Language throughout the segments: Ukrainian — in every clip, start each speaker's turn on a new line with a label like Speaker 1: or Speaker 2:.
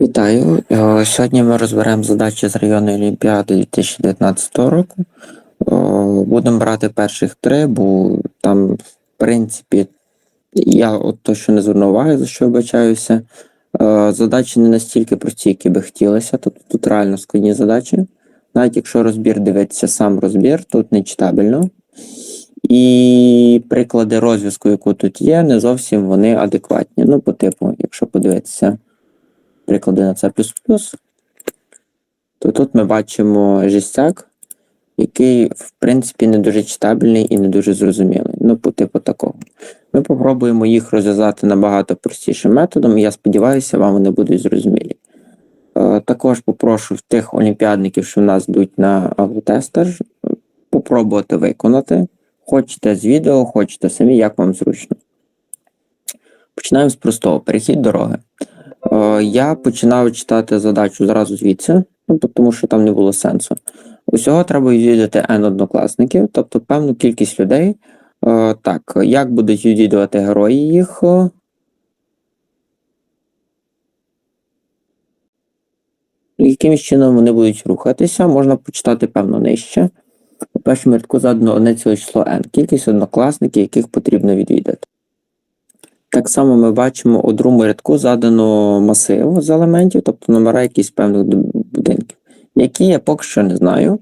Speaker 1: Вітаю. Е, Сьогодні ми розберемо задачі з районної олімпіади 2019 року. Е, Будемо брати перших три, бо там, в принципі, я от то, що не звернув за що вибачаюся. Е, Задачі не настільки прості, які би хотілося. Тобто тут реально складні задачі. Навіть якщо розбір дивиться сам розбір, тут не читабельно. І приклади розв'язку, яку тут є, не зовсім вони адекватні. Ну, по типу, якщо подивитися приклади на C++, то тут ми бачимо жестяк, який, в принципі, не дуже читабельний і не дуже зрозумілий. Ну, по типу такого. Ми попробуємо їх розв'язати набагато простішим методом, і я сподіваюся, вам вони будуть зрозумілі. Е, Також попрошу тих олімпіадників, що в нас йдуть на агротестер, попробувати виконати. Хочете з відео, хочете самі, як вам зручно. Починаємо з простого. Перехід дороги. Е, Я починав читати задачу зразу звідси, ну, тому що там не було сенсу. Усього треба відвідати N однокласників, тобто певну кількість людей. Е, Так, як будуть відвідувати герої їх? Якимось чином вони будуть рухатися, можна почитати певно нижче. У першому рядку задано одне ціле число n, кількість однокласників, яких потрібно відвідати. Так само ми бачимо у другому рядку задано масив з елементів, тобто номера якісь певних будинків, які я поки що не знаю.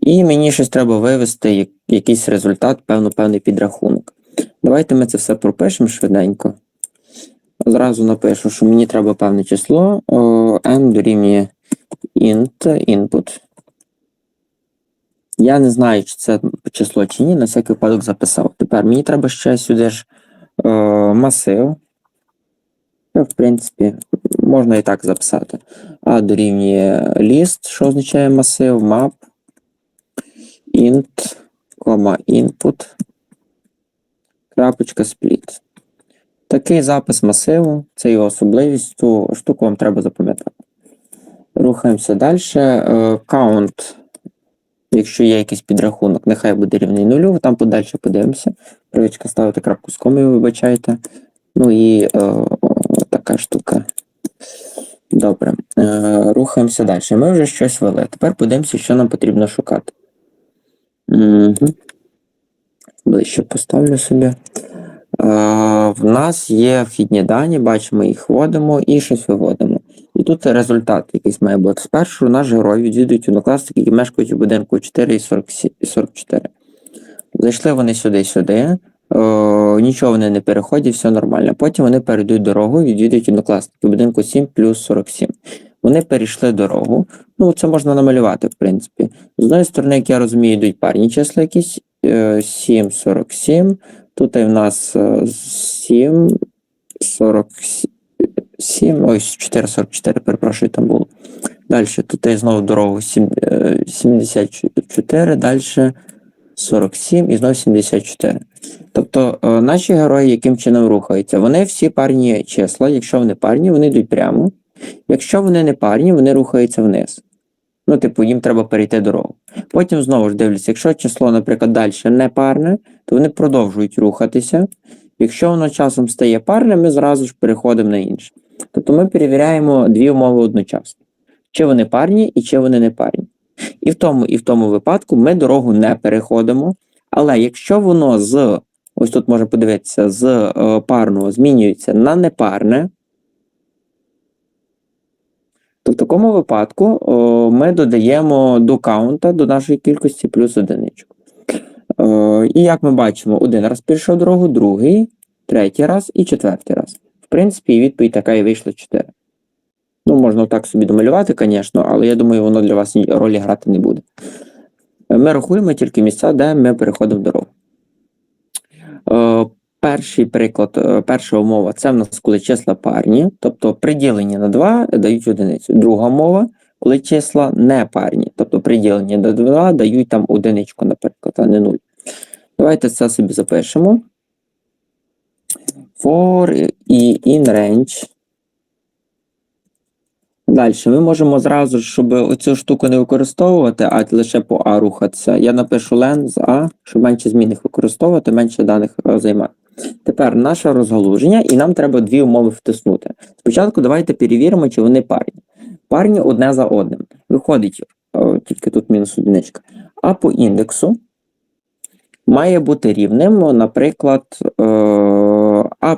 Speaker 1: І мені щось треба вивести якийсь результат, певно, певний підрахунок. Давайте ми це все пропишемо швиденько. Зразу напишу, що мені треба певне число, n дорівнює int, input. Я не знаю, чи це число чи ні, на всякий випадок записав. Тепер мені треба ще сюди ж масив. Ну, В принципі, можна і так записати. А дорівнює list, що означає масив, map, int, input, крапочка, split. Такий запис масиву, це його особливість, ту штуку вам треба запам'ятати. Рухаємося далі. Count Якщо є якийсь підрахунок, нехай буде рівний нулю, там подальше подивимося. Привичка ставити крапку з комою, вибачайте. Ну і е, така штука. Добре. Е, рухаємося далі. Ми вже щось вели. Тепер подивимося, що нам потрібно шукати. Угу. Ближче поставлю собі. Е, в нас є вхідні дані, бачимо, їх вводимо і щось виводимо. І тут результат якийсь має бути. Спершу наш герой відвідують однокласники, які мешкають у будинку 4 і 47 і 44. Зайшли вони сюди сюди, о, нічого вони не переходять, все нормально. Потім вони перейдуть дорогу, відвідують однокласники будинку 7 плюс 47. Вони перейшли дорогу. Ну, це можна намалювати, в принципі. З одної сторони, як я розумію, йдуть парні числа якісь е, 7, 47. Тут і в нас е, 7, 47. 7, ось 444, перепрошую, там було. Далі, тут є знову дорогу 7, е, 74, далі 47 і знову 74. Тобто е, наші герої яким чином рухаються? Вони всі парні числа, якщо вони парні, вони йдуть прямо. Якщо вони не парні, вони рухаються вниз. Ну, типу, їм треба перейти дорогу. Потім знову ж дивляться, якщо число, наприклад, далі не парне, то вони продовжують рухатися. Якщо воно часом стає парним, ми зразу ж переходимо на інше. Тобто ми перевіряємо дві умови одночасно: чи вони парні і чи вони не парні. І в тому, і в тому випадку ми дорогу не переходимо. Але якщо воно з, ось тут можна подивитися, з е, парного змінюється на непарне, то в такому випадку ми додаємо до каунта до нашої кількості плюс одиничку. Е, і як ми бачимо, один раз перейшов дорогу, другий, третій раз і четвертий раз. В принципі, відповідь така і вийшла 4. Ну, можна так собі домалювати, звісно, але я думаю, воно для вас ролі грати не буде. Е, Ми рахуємо тільки місця, де ми переходимо дорогу. Е, перший приклад, е, перша умова це в нас коли числа парні, тобто приділені на 2 дають одиницю. Друга умова, коли числа не парні, тобто приділені на 2 дають там одиничку, наприклад, а не 0. Давайте це собі запишемо. For і in range. Далі ми можемо зразу, щоб оцю штуку не використовувати, а лише по А рухатися. Я напишу len з А, щоб менше змінних використовувати, менше даних е, займати. Тепер наше розгалуження, і нам треба дві умови втиснути. Спочатку давайте перевіримо, чи вони парні. Парні одне за одним. Виходить, о, тільки тут мінус одиничка. А по індексу має бути рівним, наприклад, е, А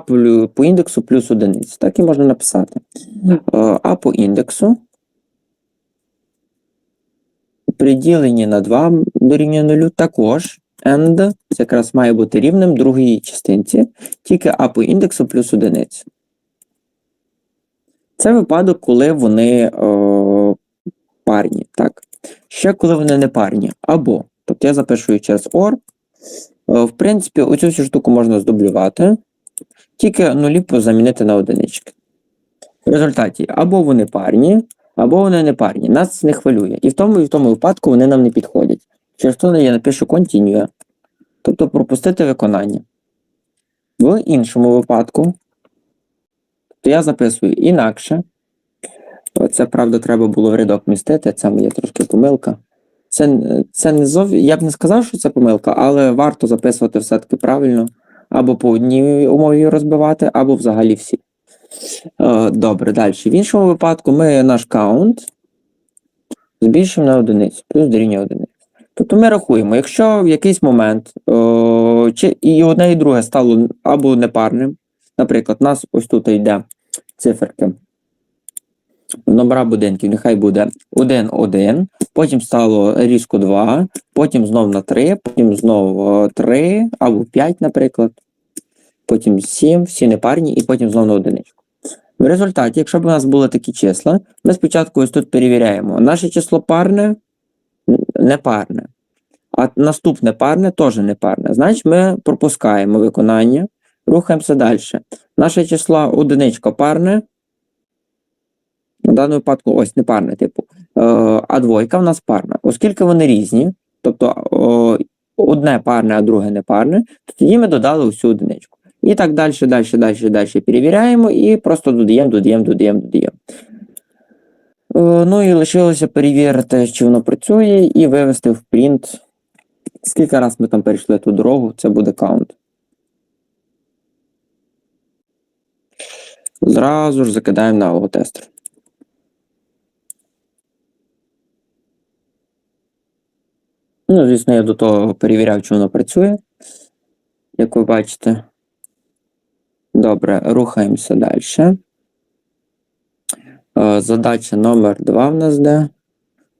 Speaker 1: по індексу плюс одиниця. Так і можна написати. Е, А по індексу при діленні на 2 дорівнює 0 також and це якраз має бути рівним другій частинці, тільки А по індексу плюс одиниця. Це випадок, коли вони е, парні. Так? Ще коли вони не парні. Або. Тобто я запишу через OR. Е, в принципі, оцю всю штуку можна здублювати, тільки нулі замінити на одинички. В результаті або вони парні, або вони не парні. Нас не хвилює. І в тому, і в тому випадку вони нам не підходять. Через то я напишу continue, тобто пропустити виконання. В іншому випадку, то я записую інакше. Це, правда, треба було в рядок містити, це моя трошки помилка. Це, це не зов... Я б не сказав, що це помилка, але варто записувати все-таки правильно. Або по одній умові розбивати, або взагалі всі. Е, Добре, далі. В іншому випадку ми наш каунт збільшимо на одиницю, плюс дорівнює одиниці. Тобто ми рахуємо, якщо в якийсь момент о, чи і одне, і друге стало або непарним, наприклад, у нас ось тут йде циферки номера будинків, нехай буде 1, 1, потім стало різко 2, потім знов на 3, потім знов 3 або 5, наприклад, потім 7, всі непарні, і потім знов на одиничку. В результаті, якщо б у нас були такі числа, ми спочатку ось тут перевіряємо, наше число парне, непарне. А наступне парне теж непарне. Значить, ми пропускаємо виконання, рухаємося далі. Наше число одиничка парне. В даному випадку ось не парне, типу. Е, а двойка в нас парна. Оскільки вони різні, тобто одне парне, а друге не парне, то тоді ми додали всю одиничку. І так далі, далі, далі, далі перевіряємо і просто додаємо, додаємо, додаємо, додаємо. Е, Ну і лишилося перевірити, чи воно працює, і вивести в принт. Скільки раз ми там перейшли ту дорогу, це буде каунт. Зразу ж закидаємо на алготестер. Ну, звісно, я до того перевіряв, чи воно працює. Як ви бачите. Добре, рухаємося далі. Е, Задача номер 2 в нас де.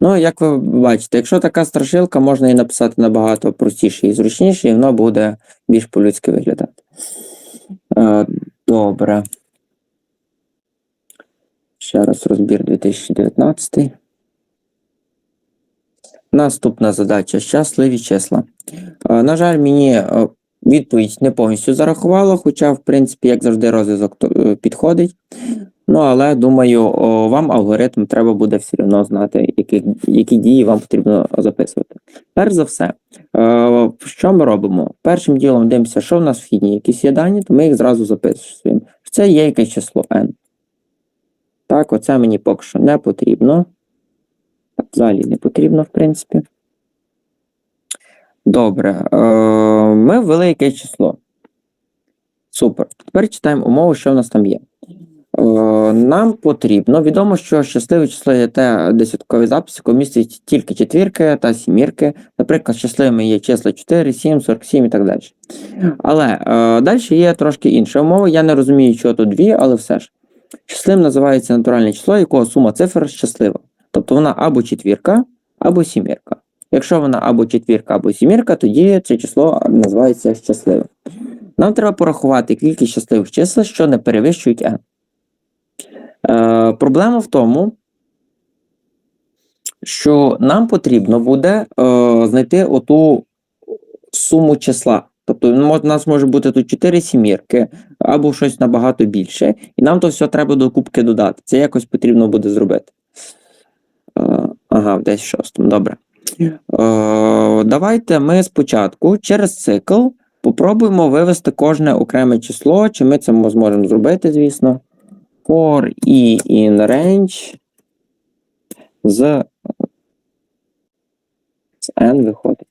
Speaker 1: Ну, як ви бачите, якщо така страшилка, можна її написати набагато простіше і зручніше, і воно буде більш по-людськи виглядати. Е, Добре. Ще раз розбір 2019. Наступна задача щасливі числа. Е, На жаль, мені е, відповідь не повністю зарахувало, хоча, в принципі, як завжди, розв'язок е, підходить. Ну, але думаю, вам алгоритм треба буде все одно знати, які, які дії вам потрібно записувати. Перш за все, що ми робимо? Першим ділом дивимося, що в нас вхідні якісь є дані, то ми їх зразу записуємо. Це є якесь число n. Так, оце мені поки що не потрібно. Взагалі не потрібно, в принципі. Добре. Е, ми ввели якесь число. Супер. Тепер читаємо умову, що в нас там є. Е, Нам потрібно, відомо, що щасливе число є те десятковий запис, який містить тільки четвірки та сімірки. Наприклад, щасливими є числа 4, 7, 47 і так далі. Але е, далі є трошки інша умова. Я не розумію, що тут дві, але все ж. Щасливим називається натуральне число, якого сума цифр щаслива. Тобто вона або четвірка, або сімірка. Якщо вона або четвірка, або сімірка, тоді це число називається щасливим. Нам треба порахувати кількість щасливих чисел, що не перевищують n. Е, проблема в тому, що нам потрібно буде е, знайти оту суму числа. Тобто ну, у нас може бути тут 4 сімірки або щось набагато більше, і нам то все треба до кубки додати. Це якось потрібно буде зробити. Ага, десь шостому, добре. Е, давайте ми спочатку через цикл попробуємо вивести кожне окреме число, чи ми це мо- зможемо зробити, звісно. For і in range з, з n виходить.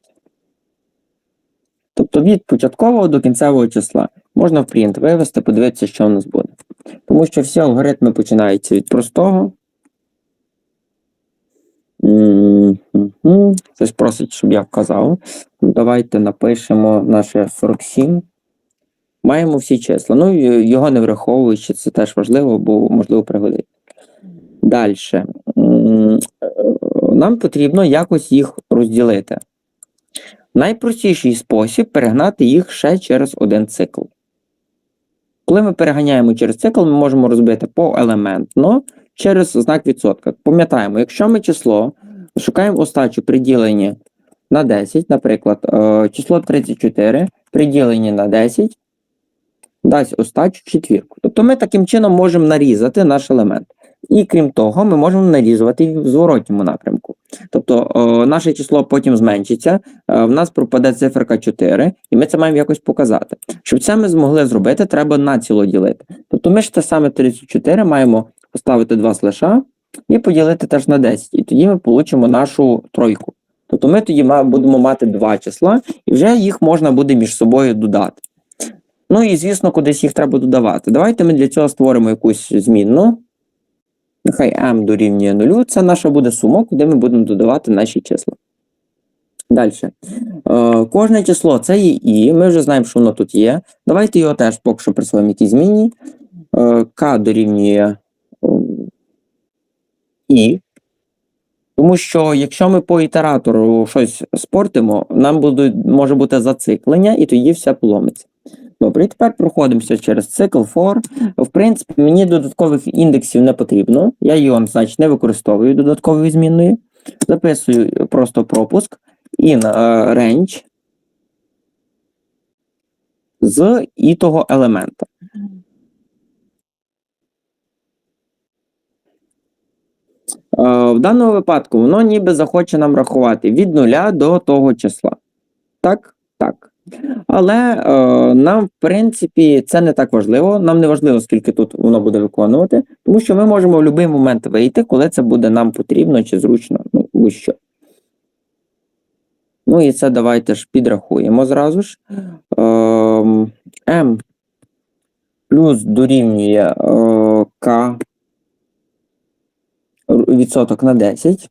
Speaker 1: Тобто від початкового до кінцевого числа. Можна в принт вивести, подивитися, що у нас буде. Тому що всі алгоритми починаються від простого. Хтось просить, щоб я вказав. Давайте напишемо наше 47. Маємо всі числа. Ну, його не враховуючи, це теж важливо, бо можливо пригодиться. Далі. Нам потрібно якось їх розділити. Найпростіший спосіб перегнати їх ще через один цикл. Коли ми переганяємо через цикл, ми можемо розбити поелементно через знак відсотка. Пам'ятаємо, якщо ми число шукаємо остачу при діленні на 10, наприклад, е, число 34 при діленні на 10 дасть остачу четвірку. Тобто ми таким чином можемо нарізати наш елемент. І крім того, ми можемо нарізувати в зворотньому напрямку. Тобто е, наше число потім зменшиться, е, в нас пропаде циферка 4, і ми це маємо якось показати. Щоб це ми змогли зробити, треба націло ділити. Тобто ми ж те саме 34 маємо поставити два слеша і поділити теж на 10. І тоді ми получимо нашу тройку. Тобто ми тоді будемо мати два числа, і вже їх можна буде між собою додати. Ну і звісно, кудись їх треба додавати. Давайте ми для цього створимо якусь змінну. Нехай m дорівнює 0, це наша буде сума, куди ми будемо додавати наші числа. Далі. Е, кожне число це є і, ми вже знаємо, що воно тут є. Давайте його теж поки що присвоїмо якійсь зміні. Е, k дорівнює і. Тому що якщо ми по ітератору щось спортимо, нам буде, може бути зациклення, і тоді все поломиться. Добре, тепер проходимося через цикл for. В принципі, мені додаткових індексів не потрібно. Я його, значить, не використовую додатковою змінною. Записую просто пропуск in е, range з і того елемента. Е, В даному випадку воно ніби захоче нам рахувати від нуля до того числа. Так? Так. Але е, нам, в принципі, це не так важливо. Нам не важливо, скільки тут воно буде виконувати, тому що ми можемо в будь-який момент вийти, коли це буде нам потрібно чи зручно, ну, будь-що. Ну і це давайте ж підрахуємо зразу ж. Ем, m плюс дорівнює е, k відсоток на 10.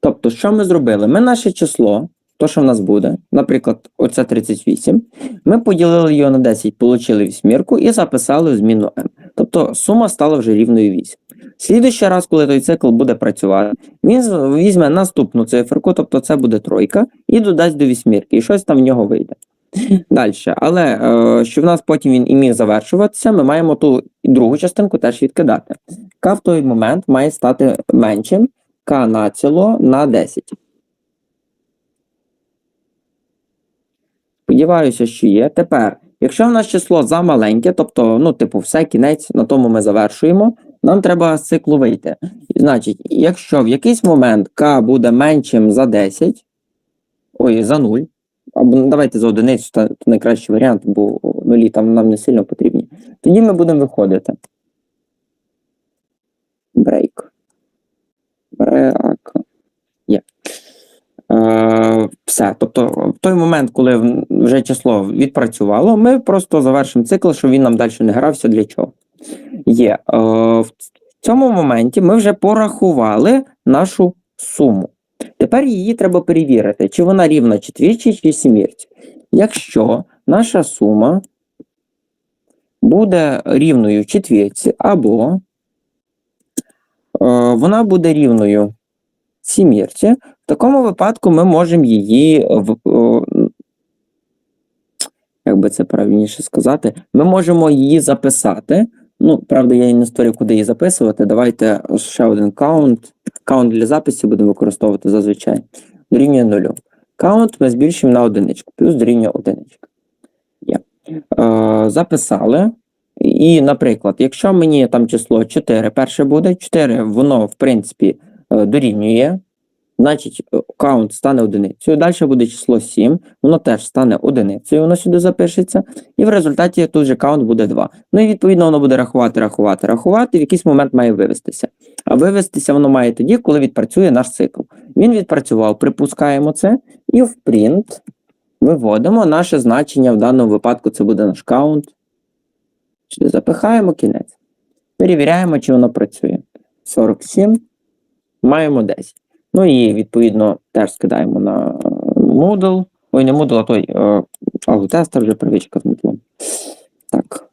Speaker 1: Тобто, що ми зробили? Ми наше число, то, що в нас буде, наприклад, оце 38, ми поділили його на 10, отримали вісьмірку і записали зміну m. Тобто сума стала вже рівною 8. Слідуючий раз, коли той цикл буде працювати, він візьме наступну циферку, тобто це буде тройка, і додасть до вісьмірки, і щось там в нього вийде. Далі, але е, щоб в нас потім він і міг завершуватися, ми маємо ту другу частинку теж відкидати. К в той момент має стати меншим К націло на 10. Сподіваюся, що є. Тепер, якщо в нас число замаленьке, тобто, ну, типу, все кінець, на тому ми завершуємо, нам треба з циклу вийти. Значить, якщо в якийсь момент К буде меншим за 10, ой, за 0, або ну, давайте за одиницю, це найкращий варіант, бо нулі там нам не сильно потрібні. Тоді ми будемо виходити. Брейк. Брейк. Е, все. Тобто, в той момент, коли вже число відпрацювало, ми просто завершимо цикл, щоб він нам далі не грався для чого. Є. Е, в цьому моменті ми вже порахували нашу суму. Тепер її треба перевірити, чи вона рівна четвірці чи сімірці. Якщо наша сума буде рівною четвірці, або е, вона буде рівною сімірці, в такому випадку ми можемо її, в- як би це правильніше сказати, ми можемо її записати. Ну, правда, я не створив, куди її записувати. Давайте ще один каунт. Каунт для записів будемо використовувати зазвичай. Дорівнює нулю. Каунт ми збільшуємо на одиничку, плюс дорівнює одиничка. Є. Е, записали. І, наприклад, якщо мені там число 4 перше буде, 4, воно, в принципі, е, дорівнює, значить, е, каунт стане одиницею. Далі буде число 7, воно теж стане одиницею, воно сюди запишеться. І в результаті тут же каунт буде 2. Ну і відповідно воно буде рахувати, рахувати, рахувати, в якийсь момент має вивестися. А вивестися воно має тоді, коли відпрацює наш цикл. Він відпрацював, припускаємо це, і в print Виводимо наше значення в даному випадку це буде наш каунт. Сюди запихаємо кінець. Перевіряємо, чи воно працює. 47. Маємо 10. Ну і відповідно теж скидаємо на е, Moodle. Ой, не Moodle, а той е, алготестер вже привичка з Moodle. Так.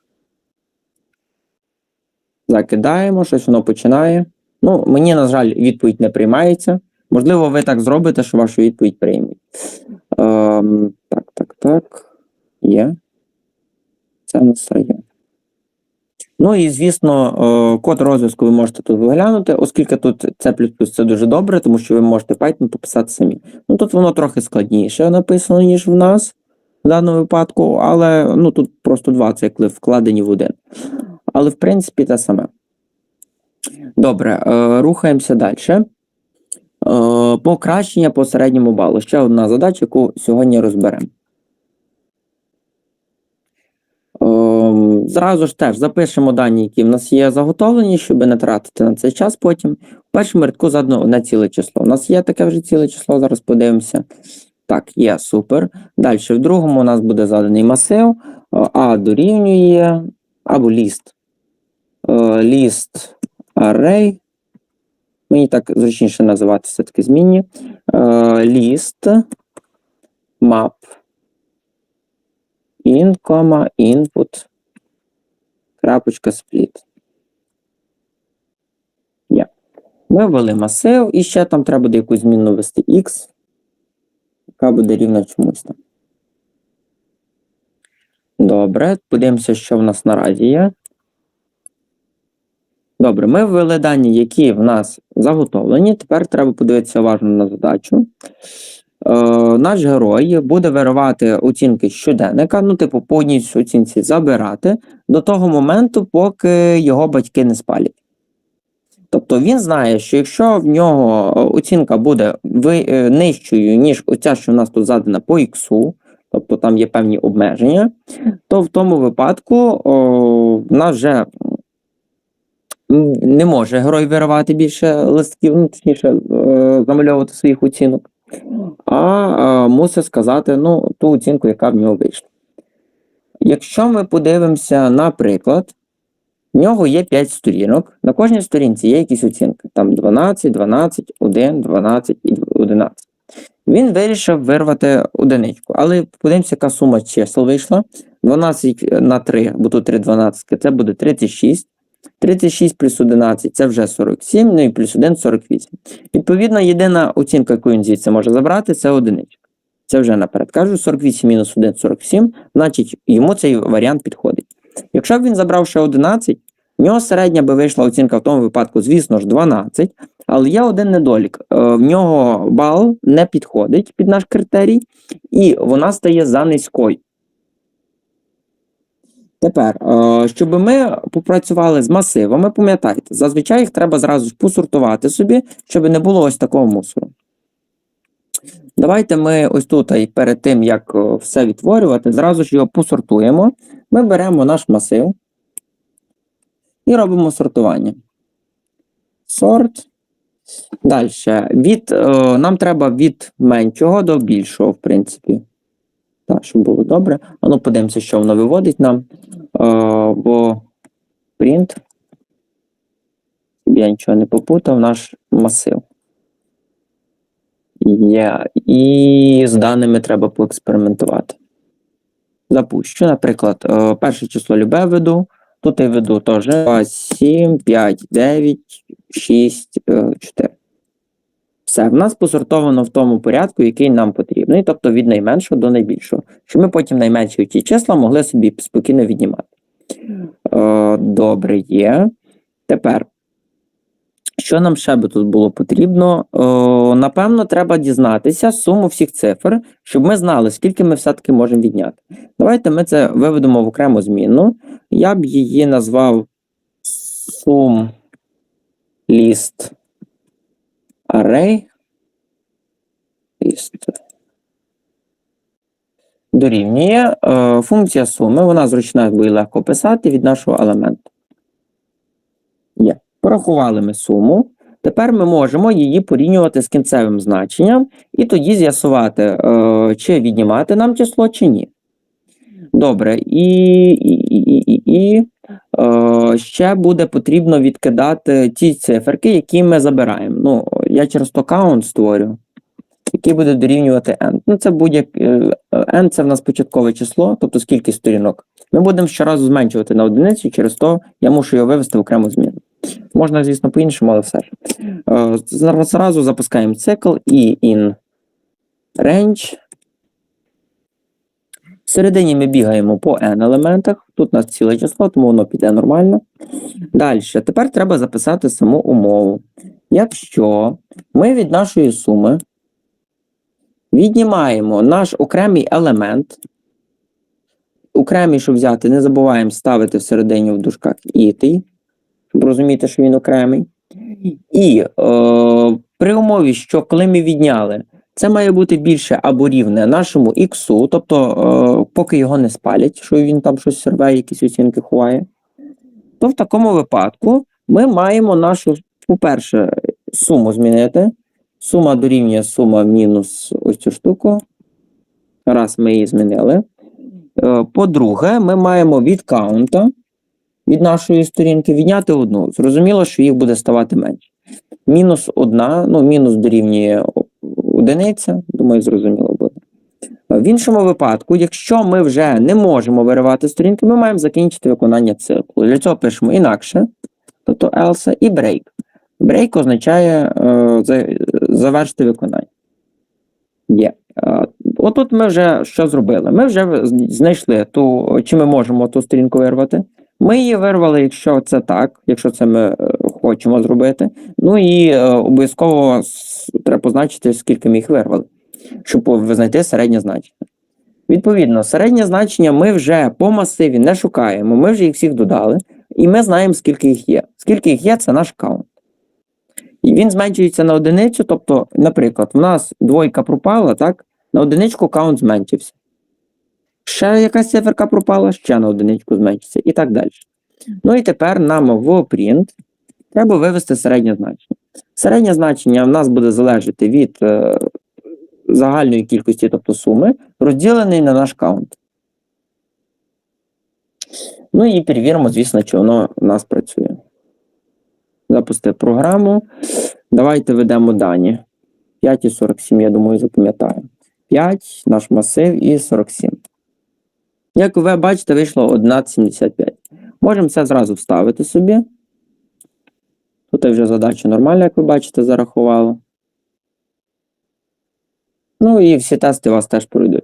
Speaker 1: Закидаємо, щось воно починає. Ну, мені, на жаль, відповідь не приймається. Можливо, ви так зробите, що вашу відповідь приймуть. Ем, так, так, так. Є. Це у нас є. Ну і звісно, е, код розв'язку ви можете тут виглянути, оскільки тут C++ це дуже добре, тому що ви можете Python пописати самі. Ну тут воно трохи складніше написано, ніж в нас в даному випадку, але ну тут просто два цикли вкладені в один. Але в принципі те саме. Добре, е, рухаємося далі. Е, Покращення по середньому балу. Ще одна задача, яку сьогодні розберемо. Зразу ж теж запишемо дані, які в нас є заготовлені, щоб не тратити на цей час потім. В першому рядку задано одне ціле число. У нас є таке вже ціле число, зараз подивимося. Так, є, супер. Далі, в другому у нас буде заданий масив, А дорівнює або ліст. Ліст array. Мені так зручніше називати все-таки змінні. Ліст map in, input, крапочка, split. Є. Ми ввели масив, і ще там треба буде якусь змінну ввести x, яка буде рівна чомусь там. Добре, подивимося, що в нас наразі є. Добре, ми ввели дані, які в нас заготовлені. Тепер треба подивитися уважно на задачу. Е, наш герой буде виривати оцінки щоденника, ну, типу, по одній оцінці забирати до того моменту, поки його батьки не спалять. Тобто він знає, що якщо в нього е, оцінка буде е, нижчою, ніж оця, що в нас тут задана по іксу, тобто там є певні обмеження, то в тому випадку о, в нас вже не може герой виривати більше листків, ну, точніше, замальовувати своїх оцінок а мусить сказати ну, ту оцінку, яка в нього вийшла. Якщо ми подивимося, наприклад, в нього є 5 сторінок, на кожній сторінці є якісь оцінки. Там 12, 12, 1, 12 і 11. Він вирішив вирвати одиничку, але подивимося, яка сума чисел вийшла. 12 на 3, бо тут 3 12, це буде 36. 36 плюс 11 це вже 47, ну і плюс 1 48. Відповідно, єдина оцінка, яку він звідси може забрати, це одиничка. Це вже наперед кажу, 48 мінус 1 47, значить йому цей варіант підходить. Якщо б він забрав ще 11, в нього середня би вийшла оцінка в тому випадку, звісно ж, 12, але є один недолік. Е, В нього бал не підходить під наш критерій, і вона стає за низькою. Тепер, е, щоб ми попрацювали з масивами, пам'ятайте, зазвичай їх треба зразу ж посортувати собі, щоб не було ось такого мусору. Давайте ми ось тут, і перед тим, як е, все відтворювати, зразу ж його посортуємо. Ми беремо наш масив і робимо сортування. Сорт. Далі. Від, е, нам треба від меншого до більшого, в принципі. Так, щоб було добре. А ну подивимося, що воно виводить нам. Е, бо print, я нічого не попутав, наш масив. Є. І з даними треба поекспериментувати. Запущу, наприклад, е, перше число любе веду. Тут я веду теж 2, 7, 5, 9, 6, 4. Все, в нас посортовано в тому порядку, який нам потрібний, тобто від найменшого до найбільшого, щоб ми потім найменші ті числа могли собі спокійно віднімати. Е, Добре є. Тепер, що нам ще би тут було потрібно? Е, Напевно, треба дізнатися суму всіх цифр, щоб ми знали, скільки ми все-таки можемо відняти. Давайте ми це виведемо в окрему зміну. Я б її назвав сум ліст array list дорівнює е, функція суми, вона зручна і легко писати від нашого елементу. Є. Порахували ми суму. Тепер ми можемо її порівнювати з кінцевим значенням, і тоді з'ясувати, е, чи віднімати нам число, чи ні. Добре, і, і, і, і, і, ще буде потрібно відкидати ті циферки, які ми забираємо. Ну, я через то каунт створю, який буде дорівнювати n. Ну, це будь-як е, n це в нас початкове число, тобто скільки сторінок. Ми будемо щоразу зменшувати на одиницю, через то я мушу його вивести в окрему зміну. Можна, звісно, по-іншому, але все. Е, зразу запускаємо цикл і in range. Всередині ми бігаємо по n елементах. Тут у нас ціле число, тому воно піде нормально. Далі. Тепер треба записати саму умову. Якщо ми від нашої суми віднімаємо наш окремий елемент, окремий, щоб взяти, не забуваємо ставити всередині в дужках ітий, щоб розуміти, що він окремий. І е, при умові, що коли ми відняли, це має бути більше або рівне нашому іксу, тобто, е, поки його не спалять, що він там щось серве, якісь оцінки ховає, то в такому випадку ми маємо нашу, по-перше, суму змінити. Сума дорівнює сума мінус ось цю штуку. Раз ми її змінили. Е, По-друге, ми маємо від каунта, від нашої сторінки, відняти одну. Зрозуміло, що їх буде ставати менше. Мінус одна, ну, мінус дорівнює одиниця, думаю, зрозуміло буде. В іншому випадку, якщо ми вже не можемо виривати сторінки, ми маємо закінчити виконання циклу. Для цього пишемо інакше, тобто else і break. Break означає е, завершити виконання. Є. Отут ми вже що зробили? Ми вже знайшли ту, чи ми можемо ту сторінку вирвати. Ми її вирвали, якщо це так, якщо це ми е, хочемо зробити. Ну і е, обов'язково треба позначити, скільки ми їх вирвали, щоб по- знайти середнє значення. Відповідно, середнє значення ми вже по масиві не шукаємо, ми вже їх всіх додали, і ми знаємо, скільки їх є. Скільки їх є, це наш каунт. І він зменшується на одиницю, тобто, наприклад, в нас двойка пропала, так? На одиничку каунт зменшився. Ще якась циферка пропала, ще на одиничку зменшиться і так далі. Ну і тепер нам в print треба вивести середнє значення. Середнє значення в нас буде залежати від е, загальної кількості, тобто суми, розділений на наш каунт. Ну і перевіримо, звісно, чи воно у нас працює. Запусти програму. Давайте введемо дані. 5 і 47, я думаю, запам'ятаю. 5, наш масив і 47. Як ви бачите, вийшло 11,75. Можемо це зразу вставити собі. Тут вже задача нормальна, як ви бачите, зарахувала. Ну і всі тести у вас теж пройдуть.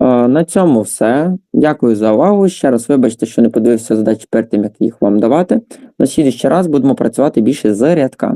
Speaker 1: На цьому все. Дякую за увагу. Ще раз вибачте, що не подивився задачі перед тим, як їх вам давати. На слідчий раз будемо працювати більше з рядками.